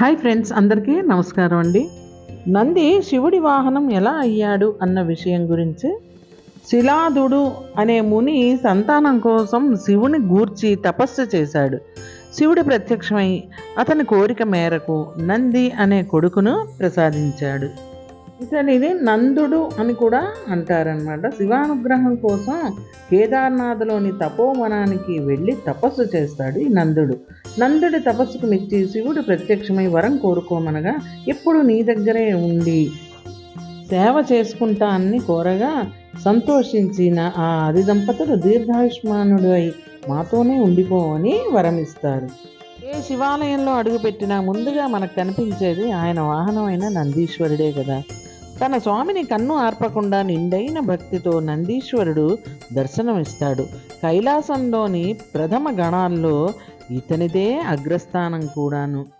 Hi friends అందరికీ నమస్కారం అండి. నంది శివుడి వాహనం ఎలా అయ్యాడు అన్న విషయం గురించి శిలాదుడు అనే ముని సంతానం కోసం శివుని గూర్చి తపస్సు చేశాడు. శివుడు ప్రత్యక్షమై అతని కోరిక మేరకు నంది అనే కొడుకును ప్రసాదించాడు. ఇది నందుడు అని కూడా అంటారనమాట శివానుగ్రహం కోసం కేదార్నాథ్లోని తపోవనానికి వెళ్ళి తపస్సు చేస్తాడు ఈ నందుడు. నందుడి తపస్సుకు మెచ్చి శివుడు ప్రత్యక్షమై వరం కోరుకోమనగా ఎప్పుడు నీ దగ్గరే ఉండి సేవ చేసుకుంటా అని కోరగా సంతోషించిన ఆ ఆది దంపతులు దీర్ఘాయుష్మానుడు అయి మాతోనే ఉండిపోవని వరమిస్తారు. ఏ శివాలయంలో అడుగుపెట్టినా ముందుగా మనకు కనిపించేది ఆయన వాహనమైన నందీశ్వరుడే కదా. తన స్వామిని కన్ను ఆర్పకుండా నిండైన భక్తితో నందీశ్వరుడు దర్శనమిస్తాడు. కైలాసంలోని ప్రథమ గణాల్లో ఇతనిదే అగ్రస్థానం కూడాను.